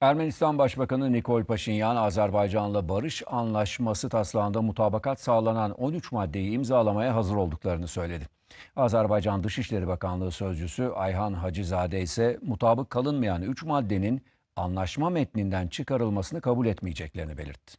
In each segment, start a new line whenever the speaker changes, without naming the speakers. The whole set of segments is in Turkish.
Ermenistan Başbakanı Nikol Paşinyan, Azerbaycan'la barış anlaşması taslağında mutabakat sağlanan 13 maddeyi imzalamaya hazır olduklarını söyledi. Azerbaycan Dışişleri Bakanlığı Sözcüsü Ayhan Hacızade ise mutabık kalınmayan 3 maddenin anlaşma metninden çıkarılmasını kabul etmeyeceklerini belirtti.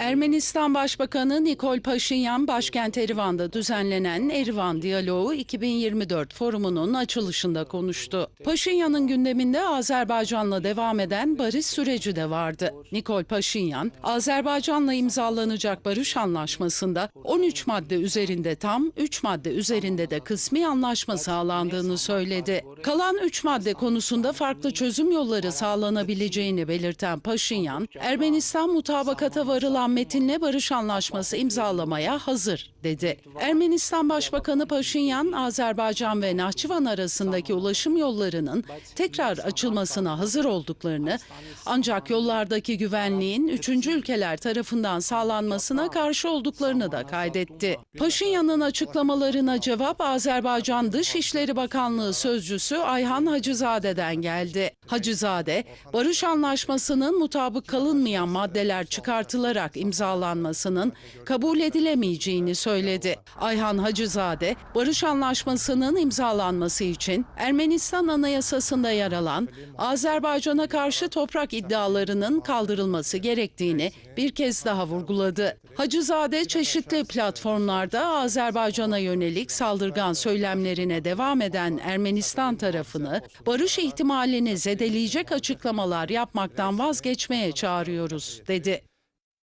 Ermenistan Başbakanı Nikol Paşinyan başkent Erivan'da düzenlenen Erivan Diyaloğu 2024 forumunun açılışında konuştu. Paşinyan'ın gündeminde Azerbaycan'la devam eden barış süreci de vardı. Nikol Paşinyan, Azerbaycan'la imzalanacak barış anlaşmasında 13 madde üzerinde tam, 3 madde üzerinde de kısmi anlaşma sağlandığını söyledi. Kalan 3 madde konusunda farklı çözüm yolları sağlanabileceğini belirten Paşinyan, Ermenistan mutabakata varılan metinle barış anlaşması imzalamaya hazır dedi. Ermenistan Başbakanı Paşinyan, Azerbaycan ve Nahçıvan arasındaki ulaşım yollarının tekrar açılmasına hazır olduklarını, ancak yollardaki güvenliğin üçüncü ülkeler tarafından sağlanmasına karşı olduklarını da kaydetti. Paşinyan'ın açıklamalarına cevap Azerbaycan Dışişleri Bakanlığı Sözcüsü Ayhan Hacızade'den geldi. Hacızade, barış anlaşmasının mutabık kalınmayan maddeler çıkartılarak imzalanmasının kabul edilemeyeceğini söyledi. Ayhan Hacızade, barış anlaşmasının imzalanması için Ermenistan Anayasası'nda yer alan Azerbaycan'a karşı toprak iddialarının kaldırılması gerektiğini bir kez daha vurguladı. Hacızade çeşitli platformlarda Azerbaycan'a yönelik saldırgan söylemlerine devam eden Ermenistan tarafını barış ihtimalini zedeleyecek açıklamalar yapmaktan vazgeçmeye çağırıyoruz dedi.